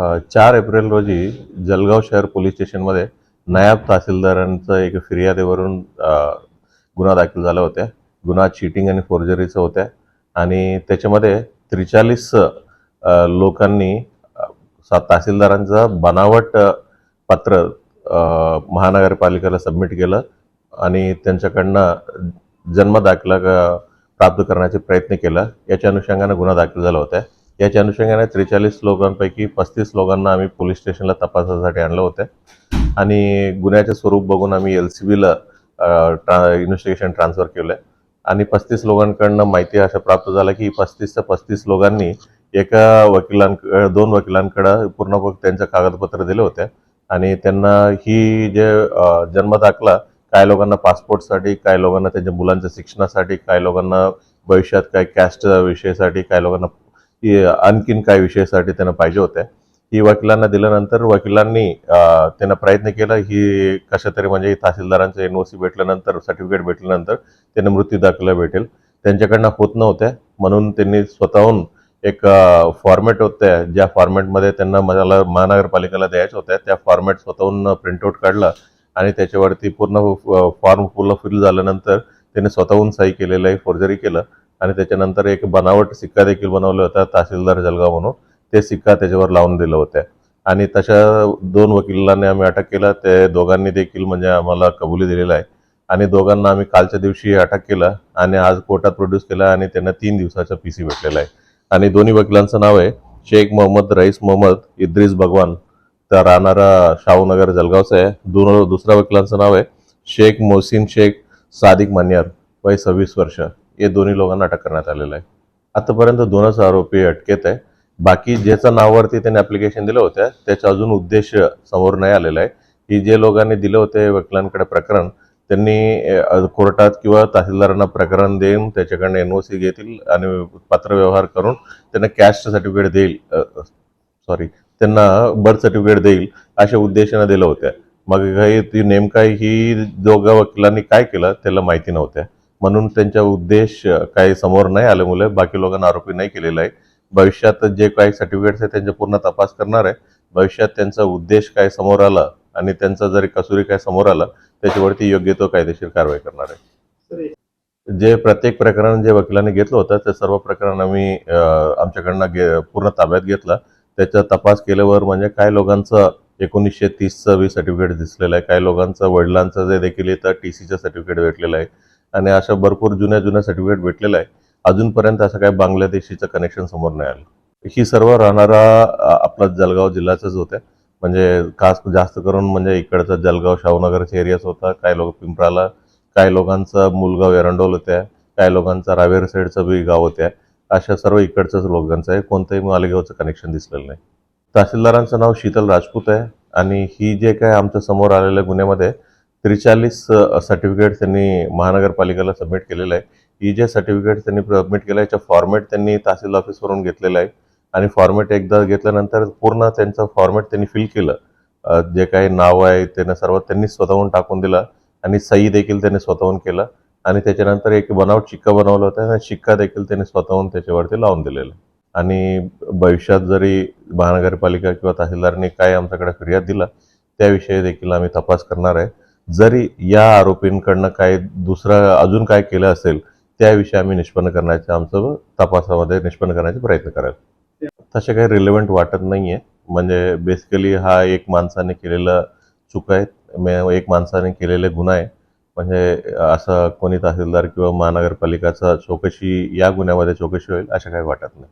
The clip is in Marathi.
चार एप्रिल रोजी जलगाव शहर पोलीस स्टेशनमध्ये नायब तहसीलदारांचं एक फिर्यादीवरून गुन्हा दाखल झाला होता. गुन्हा चिटिंग आणि फोर्जरीचा होत्या आणि त्याच्यामध्ये त्रेचाळीस लोकांनी सात तहसीलदारांचं बनावट पत्र महानगरपालिकेला सबमिट केलं आणि त्यांच्याकडनं जन्म दाखला प्राप्त करण्याचे प्रयत्न केला. याच्या अनुषंगानं गुन्हा दाखल झाला होता. याच्या अनुषंगाने त्रेचाळीस लोकांपैकी पस्तीस लोकांना आम्ही पोलीस स्टेशनला तपासासाठी आणलं होतं. आणि गुन्ह्याचे स्वरूप बघून आम्ही एल सी बीला ट्रा इन्व्हेस्टिगेशन ट्रान्सफर केलं आणि पस्तीस लोकांकडनं माहिती अशा प्राप्त झालं की पस्तीसच्या पस्तीस लोकांनी एका वकिलांक दोन वकिलांकडं पूर्ण त्यांचं कागदपत्र दिले होते. आणि त्यांना ही जे जन्म दाखला काय लोकांना पासपोर्टसाठी काय लोकांना त्यांच्या मुलांच्या शिक्षणासाठी काय लोकांना भविष्यात काय कॅस्ट विषयासाठी काय लोकांना की आणखीन काय विषयासाठी त्यांना पाहिजे होत्या ही वकिलांना दिल्यानंतर वकिलांनी त्यांना प्रयत्न केला. ही कशा तरी म्हणजे तहसीलदारांचं एन ओ सी भेटल्यानंतर सर्टिफिकेट भेटल्यानंतर त्यांना मृत्यू दाखला भेटेल. त्यांच्याकडनं होत नव्हत्या म्हणून त्यांनी स्वतःहून एक फॉर्मॅट होत्या ज्या फॉर्मॅटमध्ये त्यांना मला महानगरपालिकेला द्यायच्या होत्या त्या फॉर्मॅट स्वतःहून प्रिंटआउट काढला आणि त्याच्यावरती पूर्ण फॉर्म पूर्ण फिल झाल्यानंतर त्यांनी स्वतःहून सही केलेलं आहे फोर्जरी केलं. आणि त्याच्यानंतर एक बनावट सिक्का देखील बनवला होता तहसीलदार जलगाव म्हणून. ते सिक्का त्याच्यावर लावून दिलं होत्या. आणि तशा दोन वकिलांनी आम्ही अटक केला. ते दोघांनी देखील म्हणजे आम्हाला कबुली दिलेलं आहे. आणि दोघांना आम्ही कालच्या दिवशी अटक केला आणि आज कोर्टात प्रोड्यूस केला आणि त्यांना तीन दिवसाचा पी सी भेटलेला आहे. आणि दोन्ही वकिलांचं नाव आहे शेख मोहम्मद रईस मोहम्मद इद्रिस भगवान तर राहणारा शाहूनगर जलगावचा आहे. दोन दुसऱ्या वकिलांचं नाव आहे शेख मोहसिन शेख सादिक मान्यार वय सव्वीस वर्ष. हे दोन्ही लोकांना अटक करण्यात आलेलं आहे. आतापर्यंत दोनच आरोपी अटकेत आहे. बाकी ज्याच्या नावावरती त्यांनी ॲप्लिकेशन दिलं होतं त्याचा अजून उद्देश समोर नाही आलेला आहे. की जे लोकांनी दिलं होते वकिलांकडे प्रकरण त्यांनी कोर्टात किंवा तहसीलदारांना प्रकरण देऊन त्याच्याकडनं एन ओ सी घेतील आणि पत्रव्यवहार करून त्यांना कॅस्ट सर्टिफिकेट देईल सॉरी त्यांना बर्थ सर्टिफिकेट देईल अशा उद्देशानं दिलं होत्या. मग काही ती नेमका ही दोघा वकिलांनी काय केलं त्याला माहिती नव्हत्या म्हणून त्यांचा उद्देश काही समोर नाही आल्यामुळे बाकी लोकांना आरोपी नाही केलेला आहे. भविष्यात जे काही सर्टिफिकेट्स आहेत त्यांचा पूर्ण तपास करणार आहे. भविष्यात त्यांचा उद्देश काय समोर आला आणि त्यांचा जरी कसुरी काय समोर आला त्याच्यावरती योग्य तो कायदेशीर कारवाई करणार आहे. जे प्रत्येक प्रकरण जे वकिलांनी घेतलं होतं ते सर्व प्रकरण आम्ही आमच्याकडनं पूर्ण ताब्यात घेतला. त्याचा तपास केल्यावर म्हणजे काय लोकांचं एकोणीसशे तीसचं वी सर्टिफिकेट दिसलेलं आहे. काही लोकांचं वडिलांचं जे देखील येतं टी सीचं सर्टिफिकेट भेटलेलं आहे. आणि अशा भरपूर जुन्या जुन्या सर्टिफिकेट भेटलेलं आहे. अजूनपर्यंत असं काय बांगलादेशीचं कनेक्शन समोर नाही आलं. ही सर्व राहणारा आपला जळगाव जिल्ह्याचंच होतं. म्हणजे खास जास्त करून म्हणजे इकडचं जळगाव शाहूनगरचे एरियाच होता. काही लोक पिंपराला काही लोकांचं मुलगाव एरंडोल होत्या. काही लोकांचा रावेर साईडचं बी गाव होत्या. अशा सर्व इकडचंच लोकांचं आहे कोणतंही मालेगावचं कनेक्शन दिसलेलं नाही. तहसीलदारांचं नाव शीतल राजपूत आहे. आणि ही जे काय आमच्यासमोर आलेल्या गुन्ह्यामध्ये त्रेचाळीस सर्टिफिकेट त्यांनी महानगरपालिकेला सबमिट केलेलं आहे. ही जे सर्टिफिकेट त्यांनी सबमिट केलं याच्या फॉर्मॅट त्यांनी तहसील ऑफिसवरून घेतलेलं आहे. आणि फॉर्मॅट एकदा घेतल्यानंतर पूर्ण त्यांचं फॉर्मॅट त्यांनी फिल केलं. जे काही नाव आहे त्यांना सर्व त्यांनी स्वतःहून टाकून दिलं. आणि सही देखील त्यांनी स्वतःहून केलं. आणि त्याच्यानंतर एक बनावट शिक्का बनवला होता आणि शिक्का देखील त्यांनी स्वतःहून त्याच्यावरती लावून दिलेला आणि भविष्यात जरी महानगरपालिका किंवा तहसीलदारांनी काय आमच्याकडे फिर्याद दिला त्याविषयी देखील आम्ही तपास करणार आहे. जरी या आरोपींकडनं काय दुसरं अजून काय केलं असेल त्याविषयी आम्ही निष्पन्न करण्याचे आमचं तपासामध्ये निष्पन्न करण्याचे प्रयत्न कराल. तसे काही रिलेव्हंट वाटत नाही आहे म्हणजे बेसिकली हा एक माणसाने केलेला चूक आहे. एक माणसाने केलेले गुन्हा आहे. म्हणजे असं कोणी तहसीलदार किंवा महानगरपालिकाचा चौकशी या गुन्ह्यामध्ये चौकशी होईल असं काही वाटत नाही.